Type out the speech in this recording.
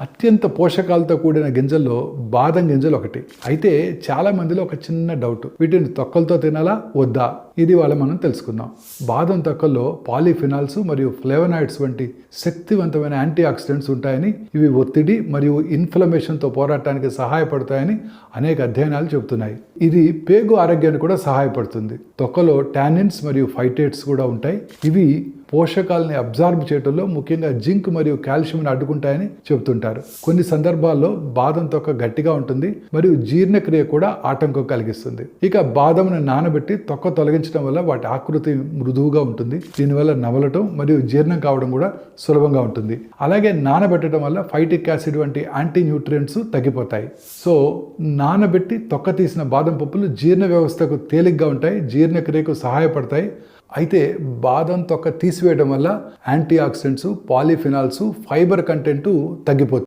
అత్యంత పోషకాలతో కూడిన గింజల్లో బాదం గింజలు ఒకటి. అయితే చాలా మందిలో ఒక చిన్న డౌట్ వీటిని తొక్కలతో తినాలా? వద్దా? ఇది వాళ్ళ మనం తెలుసుకుందాం. బాదం తొక్కల్లో పాలిఫినాల్స్ మరియు ఫ్లేవనాయిడ్స్ వంటి శక్తివంతమైన యాంటీ ఆక్సిడెంట్స్ ఉంటాయని ఇవి ఒత్తిడి మరియు ఇన్ఫ్లమేషన్తో పోరాటానికి సహాయపడతాయని అనేక అధ్యయనాలు చెబుతున్నాయి. ఇది పేగు ఆరోగ్యానికి కూడా సహాయపడుతుంది. తొక్కలో టానిన్స్ మరియు ఫైటేట్స్ కూడా ఉంటాయి. ఇవి పోషకాలని అబ్జార్బ్ చేయడంలో ముఖ్యంగా జింక్ మరియు కాల్షియంని అడ్డుకుంటాయని చెబుతుంటారు. కొన్ని సందర్భాల్లో బాదం తొక్క గట్టిగా ఉంటుంది మరియు జీర్ణక్రియ కూడా ఆటంకం కలిగిస్తుంది. ఇక బాదంను నానబెట్టి తొక్క తొలగించడం వల్ల వాటి ఆకృతి మృదువుగా ఉంటుంది. దీనివల్ల నవలటం మరియు జీర్ణం కావడం కూడా సులభంగా ఉంటుంది. అలాగే నానబెట్టడం వల్ల ఫైటిక్ యాసిడ్ వంటి యాంటీ న్యూట్రియంట్స్ తగ్గిపోతాయి. సో నానబెట్టి తొక్క తీసిన బాదం పప్పులు జీర్ణ వ్యవస్థకు తేలిగ్గా ఉంటాయి జీర్ణక్రియకు సహాయపడతాయి. అయితే బాదం తొక్క తీసివేయడం వల్ల antioxidants polyphenols fibre content తగ్గిపోతుంది.